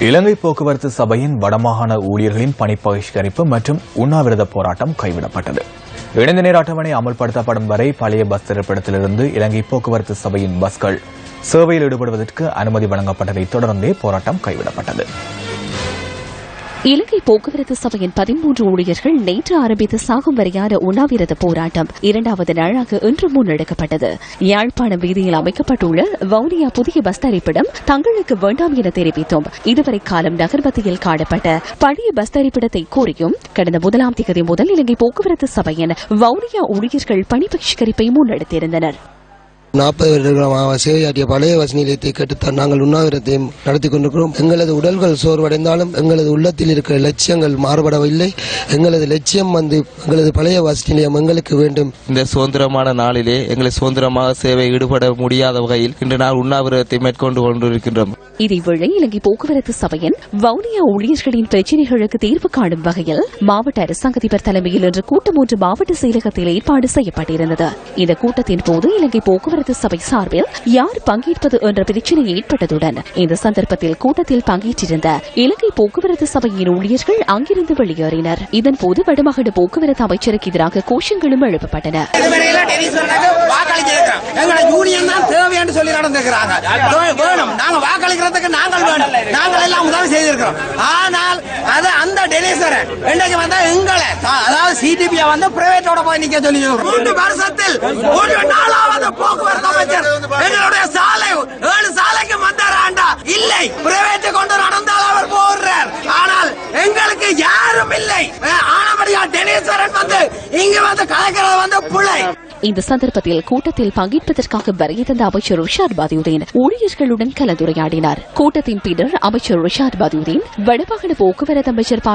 இலங்கை போக்குவரத்து சபையின் வடமாகாண ஊழியர்களின் பணி பகிஷ்கரிப்பு மற்றும் உண்ணாவிரத போராட்டம் கைவிடப்பட்டது. இணைந்த நேர அட்டவணை அமல்படுத்தப்படும் வரை பழைய பஸ் திரைப்படத்திலிருந்து இலங்கை போக்குவரத்து சபையின் பஸ்கள் சேவையில் ஈடுபடுவதற்கு அனுமதி வழங்கப்பட்டதைத் தொடர்ந்தே போராட்டம் கைவிடப்பட்டது. இலங்கை போக்குவரத்து சபையின் பதிமூன்று ஊழியர்கள் நேற்று ஆரம்பித்த சாகும் வரையான உண்ணாவிரத போராட்டம் இரண்டாவது நாளாக இன்று முன்னெடுக்கப்பட்டது. யாழ்ப்பாணம் வீதியில் அமைக்கப்பட்டுள்ள வவுனியா புதிய பஸ் தரிப்பிடம் தங்களுக்கு வேண்டாம் என தெரிவித்தும். இதுவரை காலம் நகர்பத்தியில் காணப்பட்ட பழைய பஸ் தரிப்பிடத்தை கோரியும் கடந்த முதலாம் தேதி முதல் இலங்கை போக்குவரத்து சபையின் வவுனியா ஊழியர்கள் பணி பகிஷ்கரிப்பை முன்னெடுத்திருந்தனர். நாற்பது வருடங்களாக சேவையாற்றிய பழைய பஸ் நிலையத்தை கட்டுத்தான் நாங்கள் உண்ணாவிரத்தை நடத்தி கொண்டிருக்கிறோம். எங்களது உடல்கள் சோர்வடைந்தாலும் எங்களது உள்ளத்தில் இருக்கிற லட்சியங்கள் மாறுபடவில்லை. எங்களது லட்சியம் வந்து எங்களது பழைய பஸ் நிலையம் எங்களுக்கு வேண்டும். இந்த சுதந்திரமான நாளிலே எங்களை சுதந்திரமாக சேவை ஈடுபட முடியாத வகையில் இன்று நாள் உண்ணாவிரதத்தை மேற்கொண்டு கொண்டிருக்கின்றோம். இதேவேளை இலங்கை போக்குவரத்து சபையின் வவுனியா ஊழியர்களின் பிரச்சினைகளுக்கு தீர்வு காணும் வகையில் மாவட்ட அரசாங்க அதிபர் தலைமையில் இன்று கூட்டம் ஒன்று மாவட்ட செயலகத்தில் ஏற்பாடு செய்யப்பட்டிருந்தது. இந்த கூட்டத்தின் போது இலங்கை போக்குவரத்து சபை சார்பில் யார் பங்கேற்பது என்ற பிரச்சினை ஏற்பட்டதுடன் இந்த சந்தர்ப்பத்தில் கூட்டத்தில் பங்கேற்றிருந்த இலங்கை போக்குவரத்து சபையின் ஊழியர்கள் அங்கிருந்து வெளியேறினர். இதன்போது வடமாகாண போக்குவரத்து அமைச்சருக்கு எதிராக கோஷங்களும் எழுப்பப்பட்டன. யூனியன் தான் தேவைன்னு சொல்லி நடந்திருக்கிறாங்க வேணும். நாங்க வாக்களிக்கிறதுக்கு நாங்கள் வேணும். நாங்கள் எல்லாம் உதவி செய்திருக்கிறோம். ஆனால் அது அந்த டெனிஸ்வரன் இன்றைக்கு வந்தா எங்களை அதாவது சிடிபி வந்து பிரைவேட்டோட போய் நிக்க சொல்லி மூன்று வருஷத்தில் ஒரு நாளாவது போக்குவரத்து அமைச்சர் எங்களுடைய சாலை ஏழு சாலைக்கு வந்தாராண்டா இல்லை. பிரைவேட் கொண்டு நடந்தால் அவர் போடுறார். ஆனால் எங்களுக்கு யாரும் இல்லை. ஆனபடியா டெனீஸ்வரன் வந்து இங்க வந்து கலைக்கிறது வந்து பிள்ளை இந்த சந்தர்ப்பத்தில் கூட்டத்தில் பங்கேற்பதற்காக வருகை தந்த அமைச்சர் ரிஷாத் பாதியுதீன் ஊழியர்களுடன் கலந்துரையாடினார். கூட்டத்தின் பின்னர் அமைச்சர் ரிஷாத் பாதியுதீன் வடமாகாண போக்குவரத்து அமைச்சர் ப.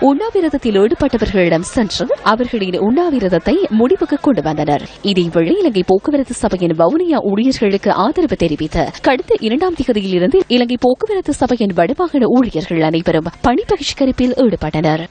உண்ணாவிரதத்தில் ஈடுபட்டவர்களிடம் சென்று அவர்களின் உண்ணாவிரதத்தை முடிவுக்கு கொண்டு வந்தனர். இதேவேளை இலங்கை போக்குவரத்து சபையின் வவுனியா ஊழியர்களுக்கு ஆதரவு தெரிவித்து கடந்த இரண்டாம் தேதியிலிருந்து இலங்கை போக்குவரத்து சபையின் வடமாகாண ஊழியர்கள் அனைவரும் பணி பகிஷ்கரிப்பில் ஈடுபட்டனர்.